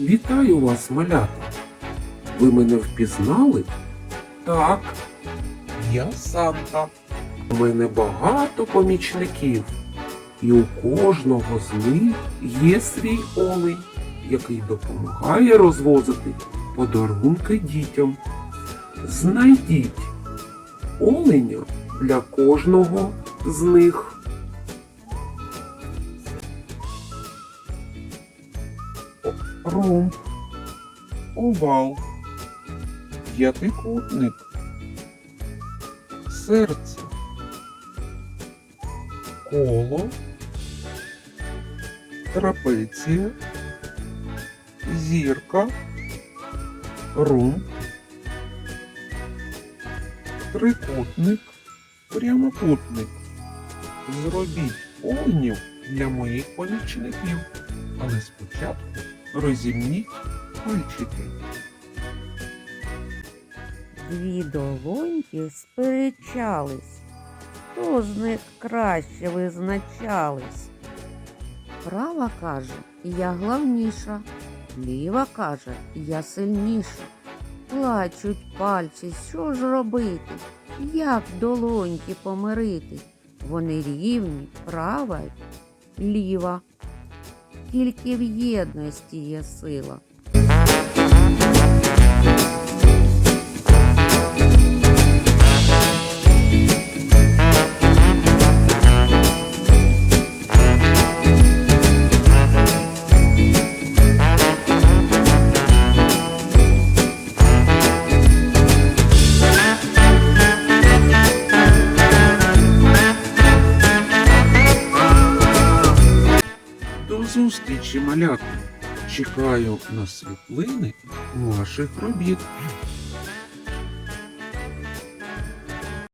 Вітаю вас, малята. Ви мене впізнали? Так, я Санта. У мене багато помічників, і у кожного з них є свій олень, який допомагає розвозити подарунки дітям. Знайдіть оленя для кожного з них. Ромб, овал, п'ятикутник, серце, коло, трапеція, зірка, румб, трикутник, прямокутник. Зробіть оленів для моїх помічників, але спочатку розімніть пальчики. Дві долоньки сперечались, хто з них краще визначались. Права каже, я главніша, ліва каже, я сильніша. Плачуть пальці, що ж робити? Як долоньки помирити? Вони рівні, права, ліва. Тільки в єдності є сила. Зустрічі, малятки! Чекаю на світлини ваших робіт.